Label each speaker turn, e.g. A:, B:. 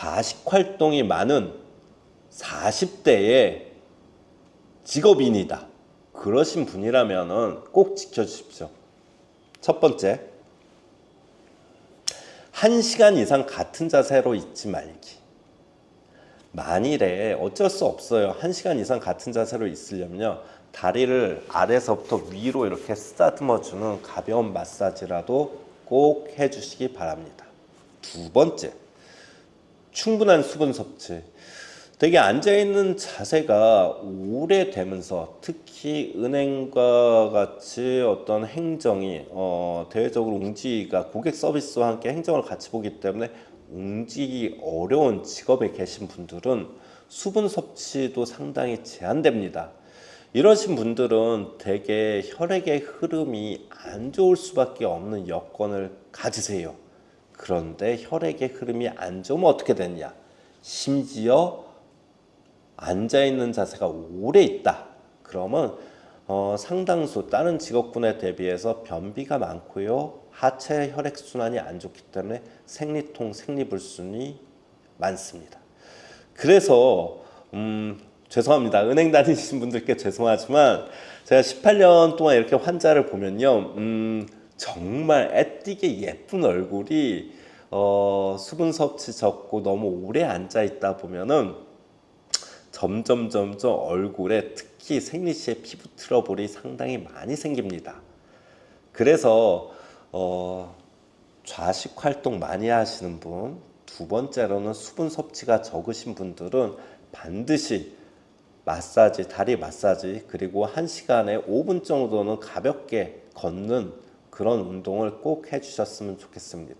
A: 좌식 활동이 많은 40대의 직업인이다. 그러신 분이라면은 꼭 지켜주십시오. 첫 번째, 한 시간 이상 같은 자세로 있지 말기. 만일에 어쩔 수 없어요. 한 시간 이상 같은 자세로 있으려면요. 다리를 아래서부터 위로 이렇게 쓰다듬어주는 가벼운 마사지라도 꼭 해주시기 바랍니다. 두 번째, 충분한 수분 섭취. 되게 앉아있는 자세가 오래되면서 특히 은행과 같이 어떤 행정이 어, 대외적으로 웅지가 고객 서비스와 함께 행정을 같이 보기 때문에 웅지기 어려운 직업에 계신 분들은 수분 섭취도 상당히 제한됩니다. 이러신 분들은 대개 혈액의 흐름이 안 좋을 수밖에 없는 여건을 가지세요. 그런데 혈액의 흐름이 안 좋으면 어떻게 되냐? 심지어 앉아 있는 자세가 오래 있다. 그러면 어, 상당수 다른 직업군에 대비해서 변비가 많고요. 하체 혈액 순환이 안 좋기 때문에 생리통, 생리불순이 많습니다. 그래서 음, 죄송합니다. 은행 다니신 분들께 죄송하지만 제가 18년 동안 이렇게 환자를 보면요. 음, 정말 애띠게 예쁜 얼굴이 어, 수분 섭취 적고 너무 오래 앉아 있다 보면은 점점 점점 얼굴에 특히 생리 시에 피부 트러블이 상당히 많이 생깁니다. 그래서 어, 좌식 활동 많이 하시는 분, 두 번째로는 수분 섭취가 적으신 분들은 반드시 마사지, 다리 마사지, 그리고 한 시간에 5분 정도는 가볍게 걷는 그런 운동을 꼭 해주셨으면 좋겠습니다.